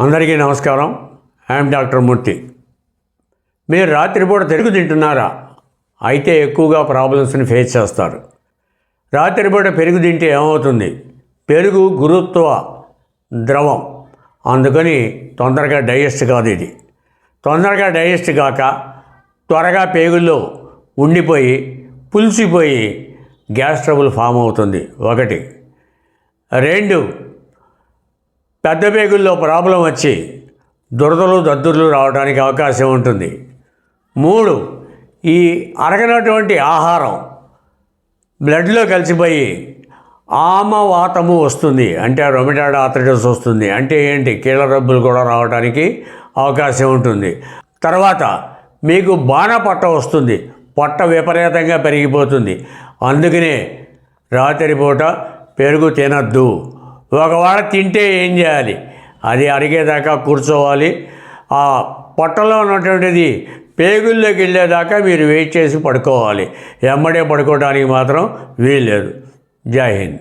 అందరికీ నమస్కారం. I'm doctor మూర్తి మీరు రాత్రిపూట తిరుగు తింటున్నారా? అయితే ఎక్కువగా ప్రాబ్లమ్స్ని ఫేస్ చేస్తారు. రాత్రిపూట పెరుగు తింటే ఏమవుతుంది? పెరుగు గురుత్వ ద్రవం. అందుకని తొందరగా డైజెస్ట్ కాదు ఇది. తొందరగా డైజెస్ట్ కాక త్వరగా పేగుల్లో ఉండిపోయి పులిసిపోయి గ్యాస్ ట్రబుల్ ఫామ్ అవుతుంది. ఒకటి. రెండు. పెద్ద పేగుల్లో ప్రాబ్లం వచ్చి దురదలు దద్దుర్లు రావడానికి అవకాశం ఉంటుంది. మూడు ఈ అరగనటువంటి ఆహారం బ్లడ్లో కలిసిపోయి ఆమవాతము వస్తుంది. అంటే రొమిటాడ్ ఆర్థరైటిస్ వస్తుంది. అంటే ఏంటి? కీళ్ళ రబ్బులు కూడా రావడానికి అవకాశం ఉంటుంది. తర్వాత మీకు బాణ పొట్ట వస్తుంది. పొట్ట విపరీతంగా పెరిగిపోతుంది. అందుకనే రాత్రిపూట పెరుగు తినద్దు. ఒకవేళ తింటే ఏం చేయాలి? అది అరిగేదాకా కూర్చోవాలి. ఆ పొట్టలో ఉన్నటువంటిది పేగుల్లోకి వెళ్ళేదాకా మీరు వెయిట్ చేసి పడుకోవాలి. ఎమ్మడే పడుకోవడానికి మాత్రం వీల్లేదు. జై హింద్.